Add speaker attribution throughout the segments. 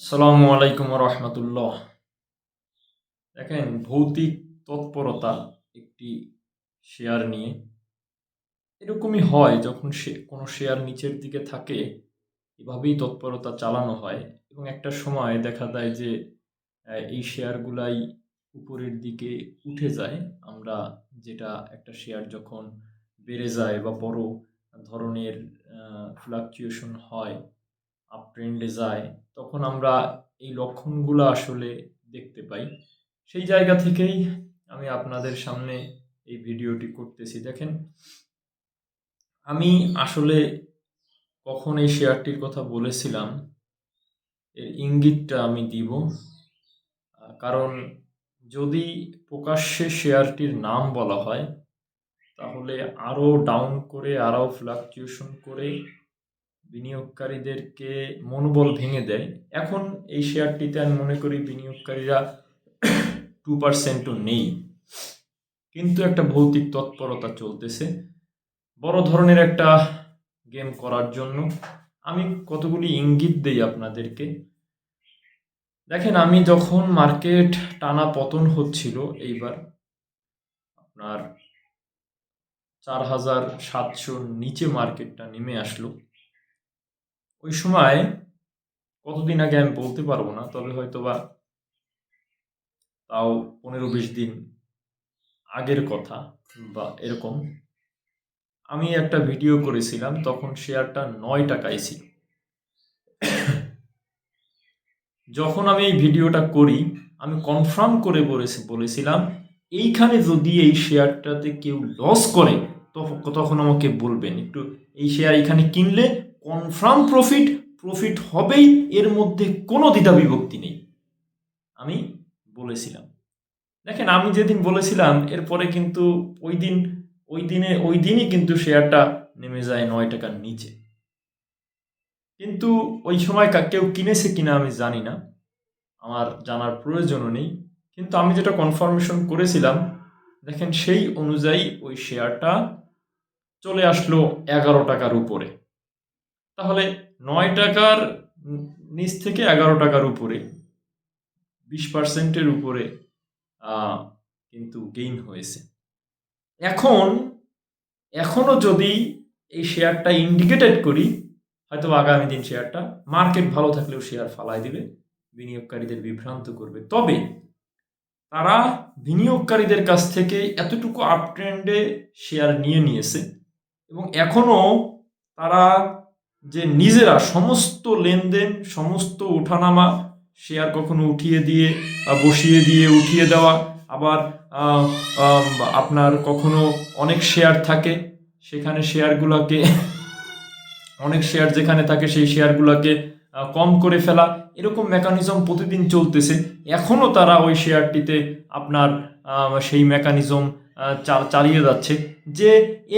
Speaker 1: আসসালামু আলাইকুম রহমতুল্লাহ দেখেন, ভৌতিক তৎপরতা একটি শেয়ার নিয়ে এরকমই হয় যখন সে, কোনো শেয়ার নিচের দিকে থাকে, এভাবেই তৎপরতা চালানো হয় এবং একটা সময় দেখা যায় যে এই শেয়ারগুলাই উপরের দিকে উঠে যায়। আমরা যেটা একটা শেয়ার যখন বেড়ে যায় বা বড় ধরনের ফ্লাকচুয়েশন হয় আপ ট্রেন্ডে যায়, তখন আমরা এই লক্ষণগুলো আসলে দেখতে পাই। সেই জায়গা থেকেই আমি আপনাদের সামনে এই ভিডিওটি করতেছি। দেখেন, আমি আসলে কখন এই শেয়ারটির কথা বলেছিলাম, এর ইঙ্গিতটা আমি দিব। কারণ যদি প্রকাশ্যে শেয়ারটির নাম বলা হয়, তাহলে আরও ডাউন করে, আরও ফ্লাকচুয়েশন করে বিনিয়োগকারীদেরকে মনোবল ভেঙে দেয়। এখন এই শেয়ারটিতে আমি মনে করি বিনিয়োগকারীরা টু পার্সেন্টও নেই। কিন্তু একটা ভৌতিক তৎপরতা চলতেছে। বড় ধরনের একটা গেম করার জন্য। আমি কতগুলি ইঙ্গিত দেই আপনাদেরকে। দেখেন, আমি যখন মার্কেট টানা পতন হচ্ছিল এইবার, আপনার চার হাজার সাতশোর নিচে মার্কেটটা নেমে আসলো। ওই সময় কতদিন আগে আমি বলতে পারব না, তবে হয়তো বা তাও পনেরো বিশ দিন আগের কথা বা এরকম। আমি একটা ভিডিও করেছিলাম, তখন শেয়ারটা নয় টাকায় ছিল। যখন আমি এই ভিডিওটা করি, আমি কনফার্ম করে বলেছি, বলেছিলাম, এইখানে যদি এই শেয়ারটাতে কেউ লস করে তখন তখন আমাকে বলবেন, একটু এই শেয়ার এখানে কিনলে কনফার্ম প্রফিট প্রফিট হবেই, এর মধ্যে কোনো দ্বিধা বিভক্তি নেই। আমি বলেছিলাম। দেখেন, আমি যেদিন বলেছিলাম, এরপরে কিন্তু ওই দিন, ওই দিনে, ওই দিনই কিন্তু শেয়ারটা নেমে যায় নয় টাকার নিচে। কিন্তু ওই সময় কেউ কিনেছে কিনা আমি জানি না। আমার জানার প্রয়োজনও নেই। কিন্তু আমি যেটা কনফার্মেশন করেছিলাম, দেখেন সেই অনুযায়ী ওই শেয়ারটা চলে আসলো এগারো টাকার উপরে। তাহলে নয় টাকার নিচ থেকে এগারো টাকার উপরে বিশ পার্সেন্টের উপরে কিন্তু গেইন হয়েছে। এখন এখনও যদি এই শেয়ারটা ইন্ডিকেটেড করি হয়তো আগামী দিন শেয়ারটা মার্কেট ভালো থাকলেও শেয়ার ফালাই দিবে বিনিয়োগকারীদের বিভ্রান্ত করবে। তবে তারা বিনিয়োগকারীদের কাছ থেকে এতটুকু আপ ট্রেন্ডে শেয়ার নিয়ে নিয়েছে এবং এখনও তারা যে নিজেরা সমস্ত লেনদেন, সমস্ত ওঠানামা শেয়ার কখনো উঠিয়ে দিয়ে বা বসিয়ে দিয়ে উঠিয়ে দেওয়া, আবার আপনার কখনো অনেক শেয়ার থাকে, সেখানে শেয়ারগুলোকে অনেক শেয়ার যেখানে থাকে, সেই শেয়ারগুলোকে কম করে ফেলা, এরকম মেকানিজম প্রতিদিন চলতেছে। এখনও তারা ওই শেয়ারটিতে আপনার সেই মেকানিজম চালিয়ে যাচ্ছে। যে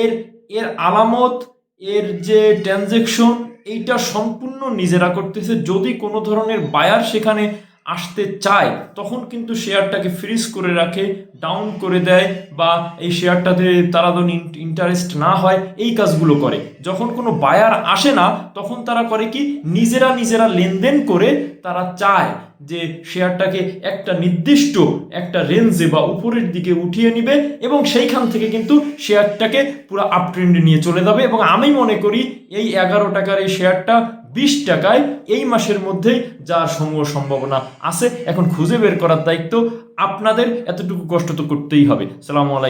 Speaker 1: এর এর আলামত এর যে ট্রানজেকশন এইটা সম্পূর্ণ নিজেরা করতেছে। যদি কোনো ধরনের বায়ার সেখানে আসতে চায়, তখন কিন্তু শেয়ারটাকে ফ্রিজ করে রাখে ডাউন করে দেয় বা এই শেয়ারটাতে তারা যেন ইন্টারেস্ট না হয়, এই কাজগুলো করে। যখন কোনো বায়ার আসে না, তখন তারা করে কি, নিজেরা নিজেরা লেনদেন করে তারা চায় যে শেয়ারটাকে একটা নির্দিষ্ট একটা রেঞ্জে বা উপরের দিকে উঠিয়ে নিবে এবং সেইখান থেকে কিন্তু শেয়ারটাকে পুরো আপ ট্রেন্ডে নিয়ে চলে যাবে এবং আমি মনে করি এই এগারো টাকার এই শেয়ারটা বিশ টাকায় এই মাসের মধ্যেই যাওয়ার সমূহ সম্ভাবনা আছে, এখন খুঁজে বের করার দায়িত্ব আপনাদের। এতটুকু কষ্ট তো করতেই হবে। সালামু আলাইকুম।